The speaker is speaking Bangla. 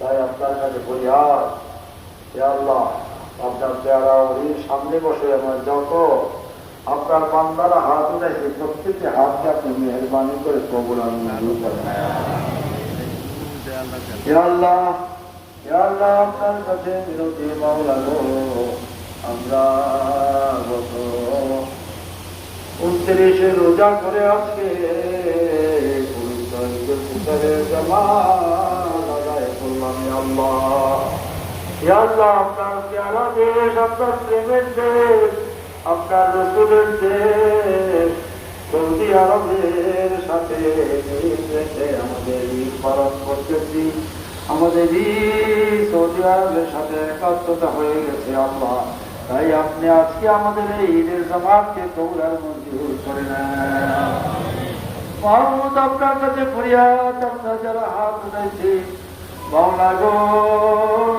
তাই আপনার কাছে বলি, আর আল্লাহ, আপনার পেয়ারা ওই সামনে বসে আমার যত আপনার বান্দারা হাত উঠাইছে প্রত্যেকটি হাতকে আপনি মেহরবানি করে কবুল আপনার কাছে বিরতি মাওলা গো, আমরা উনত্রিশে রোজা করে আজকে পবিত্র ঈদুল আপনার রসুলের সৌদি আরবের সাথে আমাদের করতেছি আমাদের সৌদি আরবের সাথে একাত্মতা হয়ে গেছে আল্লাহ। তাই আপনি আজকে আমাদের এই ঈদের জামাতকে কৌলার মঞ্জুর করে নেন। আপনার কাছে ফরিয়াদ, আপনার যারা হাত উঠাইছে মৌলা গো।